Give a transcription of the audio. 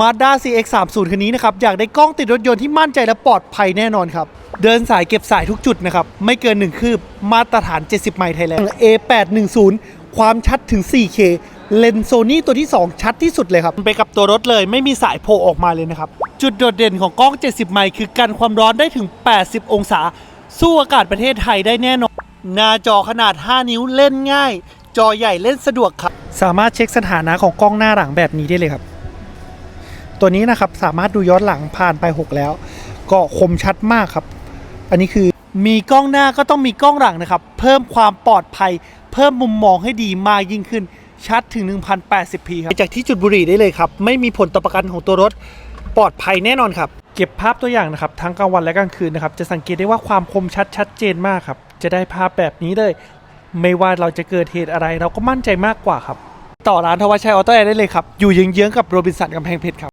Mazda CX-30 คันนี้นะครับ อยากได้กล้องติดรถยนต์ที่มั่นใจและปลอดภัยแน่นอนครับ เดินสายเก็บสายทุกจุดนะครับ ไม่เกิน 1 คืบ มาตรฐาน 70 ไมล์ไทยแลนด์ A810 ความชัดถึง 4K เลนส์โซนี่ตัวที่ 2 ชัดที่สุดเลยครับ ไปกับตัวรถเลยไม่มีสายโผล่ออกมาเลยนะครับ จุดโดดเด่นของกล้อง 70 ไมล์คือกันความร้อนได้ถึง 80 องศา สู้อากาศประเทศไทยได้แน่นอน หน้าจอขนาด 5 นิ้วเล่นง่าย จอใหญ่เล่นสะดวกครับ สามารถเช็คสถานะของกล้องหน้าหลังแบบนี้ได้เลยครับ ตัวนี้นะครับสามารถดูย้อนหลังผ่านไป 6 แล้ว ก็คมชัดมากครับ อันนี้คือมีกล้องหน้าก็ต้องมีกล้องหลังนะครับ เพิ่มความปลอดภัย เพิ่มมุมมองให้ดีมากยิ่งขึ้นชัดถึง 1080p ครับจากที่จุดบุหรี่ได้เลยครับ ไม่มีผลต่อประกันของตัวรถปลอดภัยแน่นอนครับ เก็บภาพตัวอย่างนะครับ ทั้งกลางวันและกลางคืนนะครับ จะสังเกตได้ว่าความคมชัดชัดเจนมากครับ จะได้ภาพแบบนี้เลย ไม่ว่าเราจะเกิดเหตุอะไรเราก็มั่นใจมากกว่าครับ ต่อร้านทวชัยออโต้แอร์ได้เลยครับ อยู่เยื้องๆกับโรบินสันกำแพงเพชรครับ